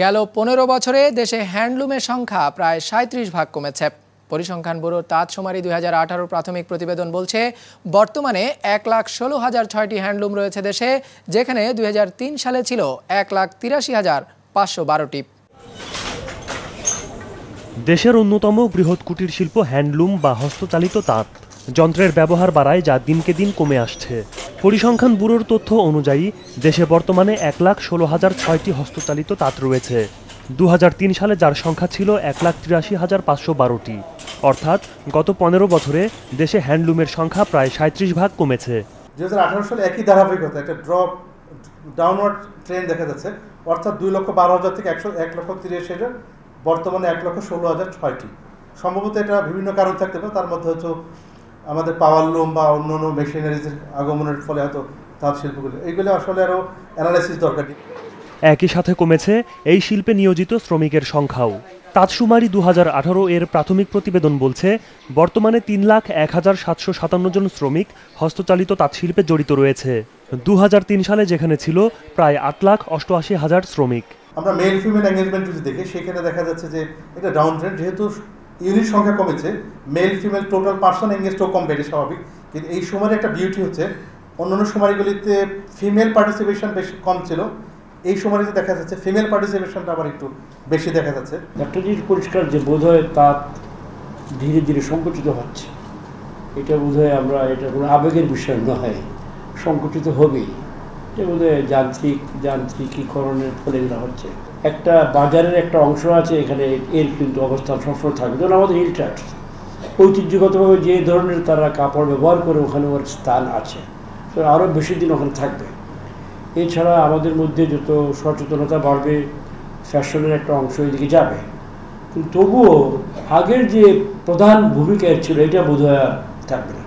গেল পনেরো বছরে দেশে হ্যান্ডলুমের সংখ্যা প্রায় সাঁত্রিশ ভাগ কমেছে। পরিসংখ্যান ব্যুরোর তাঁত সুমারি দুই হাজার আঠারো প্রাথমিক প্রতিবেদন বলছে, বর্তমানে এক লাখ ষোলো হাজার ছয়টি হ্যান্ডলুম রয়েছে দেশে, যেখানে দুই হাজার তিন সালে ছিল এক লাখ তিরাশি হাজার পাঁচশো বারোটি। দেশের অন্যতম বৃহৎ কুটির শিল্প হ্যান্ডলুম বা হস্তচালিত তাঁত। যন্ত্রের ব্যবহার বাড়ায় যা দিনকে দিন কমে আসছে। পরিসংখ্যান ব্যুরোর তথ্য অনুযায়ী, দেশে বর্তমানে এক লাখ ষোলো হাজার ছয়টি হস্তচালিত তাঁত রয়েছে। দু হাজার তিন সালে যার সংখ্যা ছিল এক লাখ তিরাশি হাজার পাঁচশো বারোটি। অর্থাৎ গত পনেরো বছরে দেশে হ্যান্ডলুমের সংখ্যা প্রায় সাঁত্রিশ ভাগ কমেছে। দু হাজার আঠারো সালে একই ধারাবাহিকতা, একটা ড্রপ ডাউনওয়ার্ড ট্রেন দেখা যাচ্ছে। অর্থাৎ দুই লক্ষ বারো হাজার থেকে একশো, এক লক্ষ তিরিশ হাজার বর্তমানে এক লক্ষ ষোলো হাজার ছয়টি। সম্ভবত এটা বিভিন্ন কারণ থাকতে পারে, তার মধ্যে হচ্ছে আমাদের পাওয়ার লুম বা অন্য অন্য মেশিনারিজের আগমনের ফলে হয়তো তাঁত শিল্পগুলো এইগুলো আসলে আরও অ্যানালাইসিস দরকার। একই সাথে কমেছে এই শিল্পে নিয়োজিত শ্রমিকের সংখ্যাও। তাঁতসুমারি দু হাজার আঠারো এর প্রাথমিক প্রতিবেদন বলছে বর্তমানে তিন লাখ এক হাজার সাতশো সাতান্ন জন শ্রমিক হস্তচালিত তাঁতশিল্পে জড়িত রয়েছে। দু তিন সালে যেখানে ছিল প্রায় আট লাখ অষ্টআশি হাজার শ্রমিক। আমরা মেল ফিমেল এঙ্গেজমেন্ট যদি দেখি সেখানে দেখা যাচ্ছে যে এটা ডাউন ট্রেন্ড যেহেতু ইউনিট সংখ্যা কমেছে মেল ফিমেল টোটাল পার্সন এঙ্গেজটাও কম বেড়ে স্বাভাবিক। কিন্তু এই সময়ের একটা বিউটি হচ্ছে, অন্যান্য সময়গুলিতে ফিমেল পার্টিসিপেশন বেশি কম ছিল। এই সময়টিতে দেখা যাচ্ছে ফিমেল পার্টিসিপেশনটা আবার একটু বেশি দেখা যাচ্ছে। একটা জিনিস পরিষ্কার যে বোধ হয় তাঁত ধীরে ধীরে সংকুচিত হচ্ছে। এটা বোধ আমরা, এটা কোনো আবেগের বিষয় নয়, সংকুচিত হবেই। এটা যান্ত্রিক, যান্ত্রিকীকরণের ফলে এগুলো হচ্ছে, একটা বাজারের একটা অংশ আছে, এখানে এর কিন্তু অবস্থান সবসময় থাকবে। যেমন আমাদের হিল ঐতিহ্যগতভাবে যে ধরনের তারা কাপড় ব্যবহার করে ওখানে ওর স্থান আছে আরও বেশি দিন ওখানে থাকবে। এছাড়া আমাদের মধ্যে যত সচেতনতা বাড়বে, ফ্যাশনের একটা অংশ এদিকে যাবে। কিন্তু তবুও আগের যে প্রধান ভূমিকা ছিল, এটা বোধহয় থাকবে না।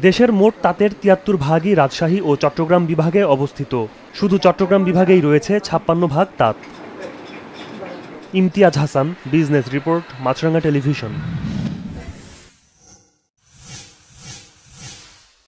দেশের মোট তাঁতের তিয়াত্তর ভাগই রাজশাহী ও চট্টগ্রাম বিভাগে অবস্থিত। শুধু চট্টগ্রাম বিভাগেই রয়েছে ছাপ্পান্ন ভাগ তাঁত। Imtiaz Hasan, business report, Maasranga television.